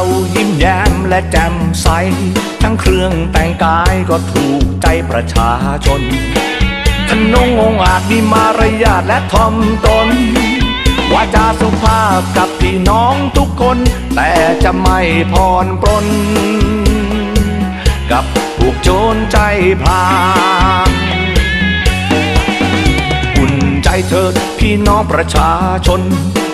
เรายิ้มแย้มและแจ่มใส ทั้งเครื่องแต่งกายก็ถูกใจประชาชนทนงองอาจมีมารยาทและทอมตนวาจาสุภาพกับพี่น้องทุกคน แต่จะไม่พรปรน กับพวกโจรใจพลาอุ่นใจเถิดพี่น้องประชาชน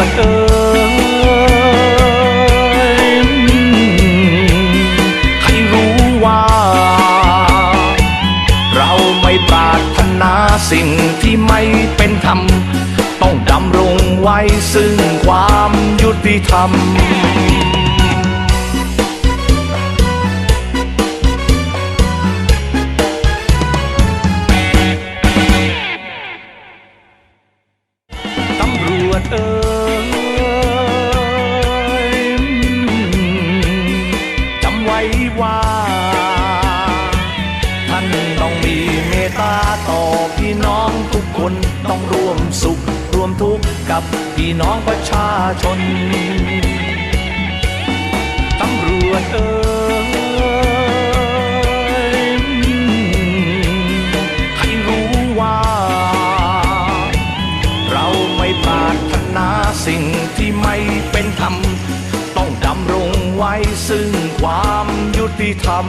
วจเอ่ยให้รู้ว่า เราไม่ปรารถนาสิ่งที่ไม่เป็นธรรม ต้องดำรงไว้ซึ่งความยุติธรรมตำรวจเอ่ คนต้องร่วมสุขร่วมทุกข์กับพี่น้องประชาชน ตำรวจเอ่ยให้รู้ว่า เราไม่ปารถนาสิ่งที่ไม่เป็นธรรม ต้องดำรงไว้ซึ่งความยุติธรรม